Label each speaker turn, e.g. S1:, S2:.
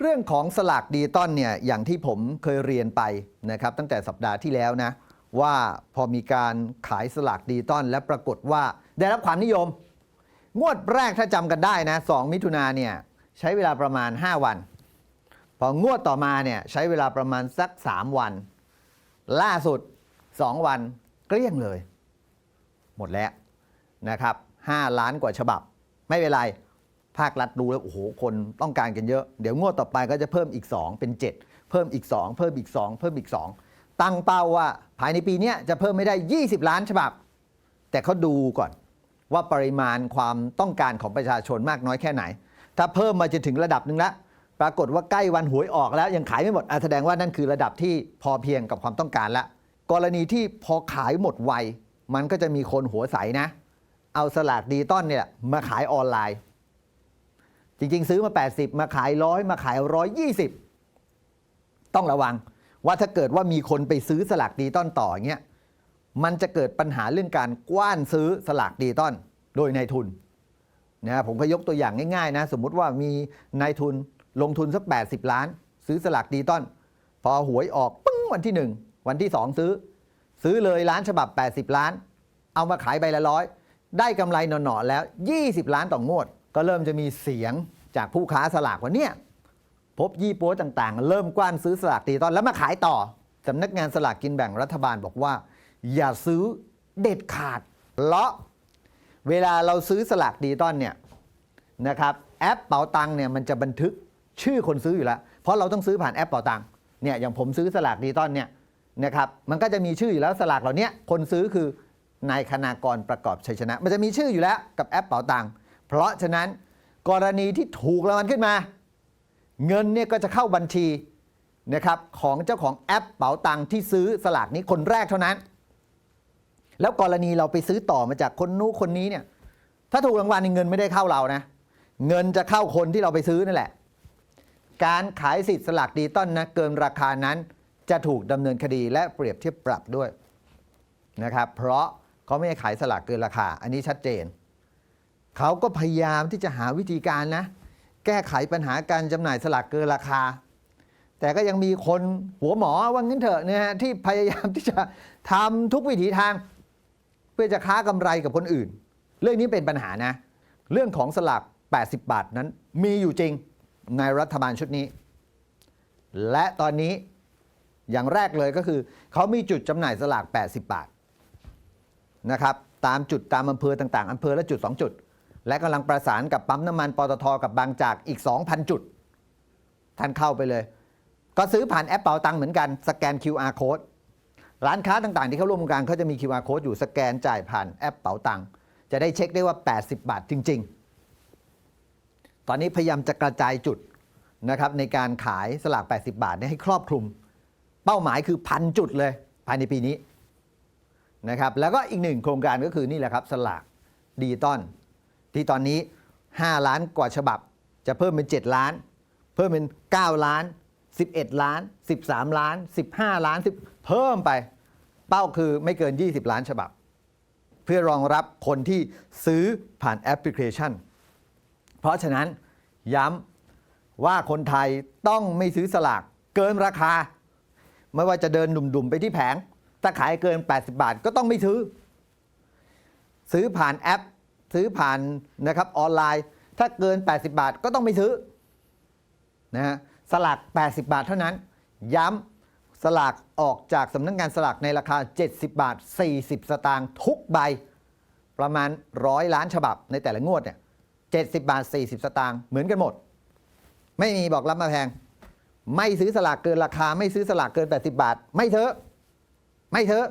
S1: เรื่องของสลากดิจิตอลเนี่ยอย่างที่ผมเคยเรียนไปนะครับตั้งแต่สัปดาห์ที่แล้วนะ ว่าพอมีการขายสลากดิจิตอลและปรากฏว่าได้รับความนิยม งวดแรกถ้าจำกันได้นะ 2 มิถุนาเนี่ยใช้เวลาประมาณ 5 วัน พองวดต่อมาเนี่ยใช้เวลาประมาณสัก 3 วัน ล่าสุด 2 วันเกลี้ยงเลย หมดแล้วนะครับ 5 ล้านกว่าฉบับ ไม่เป็นไร ภาครัฐดูแล้วโอ้โหคนต้องการกันเยอะ เดี๋ยวงวดต่อไปก็จะเพิ่มอีก 2 เป็น 7 เพิ่มอีก 2 เพิ่มอีก 2 เพิ่มอีก 2 ตั้งเป้าว่าภายในปีนี้จะเพิ่มไม่ได้ 20 ล้านฉบับ แต่เขาดูก่อนว่าปริมาณความต้องการของประชาชนมากน้อยแค่ไหน ถ้าเพิ่มมาจนถึงระดับหนึ่งแล้วปรากฏว่าใกล้วันหวยออกแล้วยังขายไม่หมดอะแสดงว่านั่นคือระดับที่พอเพียงกับความต้องการละกรณีที่พอขายหมดไวมันก็จะมีคนหัวใสนะ เอาสลากดิจิตอลเนี่ยมาขายออนไลน์ จริง ๆ ซื้อมา 80 มาขายร้อยมาขาย 120 ต้องระวังว่าถ้าเกิดว่ามีคนไปซื้อสลากดิจิตอลต่อเงี้ยมันจะเกิดปัญหาเรื่องการกว้านซื้อสลากดิจิตอลโดยนายทุนนะผมก็ยกตัวอย่างง่ายๆนะสมมุติว่ามีนายทุนลงทุนสัก 80 ล้าน ซื้อสลากดิจิตอลพอหวยออกปึ้งวันที่ 1 วันที่ 2 ซื้อ ซื้อเลยล้านฉบับ 80 ล้าน เอามาขายใบละร้อยได้กำไรหนอๆแล้ว 20 ล้านต่องวด ก็เริ่มจะมีเสียงจากผู้ค้าสลากว่าเนี่ยพบยี่ปัวต่างๆ เริ่มกว้านซื้อสลากดิจิตอลแล้วมาขายต่อสำนักงานสลากกินแบ่งรัฐบาลบอกว่า อย่าซื้อเด็ดขาดเพราะเวลาเราซื้อสลากดิจิตอลเนี่ยนะครับแอปเป๋าตังเนี่ยมันจะบันทึกชื่อคนซื้ออยู่แล้ว เพราะเราต้องซื้อผ่านแอปเป๋าตังเนี่ยอย่างผมซื้อสลากดิจิตอลเนี่ยนะครับมันก็จะมีชื่ออยู่แล้วสลากเหล่านี้คนซื้อคือนายคณากรประกอบชัยชนะ มันจะมีชื่ออยู่แล้วกับแอปเป๋าตังค เพราะฉะนั้นกรณีที่ถูกรางวัลขึ้นมา เงินเนี่ยก็จะเข้าบัญชีนะครับของเจ้าของแอปเป๋าตังที่ซื้อสลากนี้คนแรกเท่านั้น แล้วกรณีเราไปซื้อต่อมาจากคนนู้นคนนี้เนี่ยถ้าถูกรางวัลเงินไม่ได้เข้าเรานะ เงินจะเข้าคนที่เราไปซื้อนั่นแหละ การขายสิทธิ์สลากดิจิตอลนะเกินราคานั้นจะถูกดำเนินคดีและเปรียบเทียบปรับด้วยนะครับเพราะเขาไม่ได้ขายสลากเกินราคา อันนี้ชัดเจน เขาก็พยายามที่จะหาวิธีการนะ แก้ไขปัญหาการจำหน่ายสลากเกินราคา แต่ก็ยังมีคนหัวหมอว่างั้นเถอะนะฮะที่พยายามที่จะทำทุกวิถีทาง เพื่อจะค้ากำไรกับคนอื่น เรื่องนี้เป็นปัญหานะ เรื่องของสลาก 80 บาทนั้นมีอยู่จริงในรัฐบาลชุดนี้ และตอนนี้อย่างแรกเลยก็คือ เขามีจุดจำหน่ายสลาก 80 บาทนะครับ ตามจุดตามอำเภอต่างๆอำเภอละจุด 2 จุด และกำลังประสานกับปั๊มน้ำมันปตทกับบางจากอีก 2,000 จุด ท่านเข้าไปเลย ก็ซื้อผ่านแอปเป๋าตังเหมือนกันสแกน QR code ร้านค้าต่างๆ ที่เข้าร่วมโครงการเขาจะมี QR code อยู่สแกนจ่ายผ่านแอปเป๋าตังจะได้เช็คได้ว่า 80 บาทจริง ๆ ตอนนี้พยายามจะกระจายจุดนะครับในการขายสลาก 80 บาทเนี่ยให้ครอบคลุม เป้าหมายคือพันจุดเลยภายในปีนี้นะครับแล้วก็อีกหนึ่งโครงการก็คือนี่แหละครับ สลากดิจิตอล ที่ตอนนี้ 5 ล้านกว่าฉบับ จะเพิ่มเป็น 7 ล้าน เพิ่มเป็น 9 ล้าน 11 ล้าน 13 ล้าน 15 ล้าน 10 เพิ่มไป เป้าคือไม่เกิน 20 ล้านฉบับ เพื่อรองรับคนที่ซื้อผ่านแอปพลิเคชัน เพราะฉะนั้นย้ำว่าคนไทยต้องไม่ซื้อสลากเกินราคา ไม่ว่าจะเดินดุ่มๆไปที่แผง ถ้าขายเกิน 80 บาทก็ต้องไม่ซื้อ ซื้อผ่านแอป ซื้อผ่านนะครับออนไลน์ ถ้าเกิน 80 บาทก็ต้องไม่ซื้อนะฮะสลาก 80 บาทเท่านั้น ย้ำสลากออกจากสำนักงานสลากในราคา 70 บาท 40 สตางค์ทุกใบ ประมาณร้อยล้านฉบับในแต่ละงวดเนี่ย70 บาท 40 สตางค์เหมือนกันหมด ไม่มีบอกรับมาแพง ไม่ซื้อสลากเกินราคา ไม่ซื้อสลากเกิน 80 บาท ไม่เถอะ ไม่เถอะ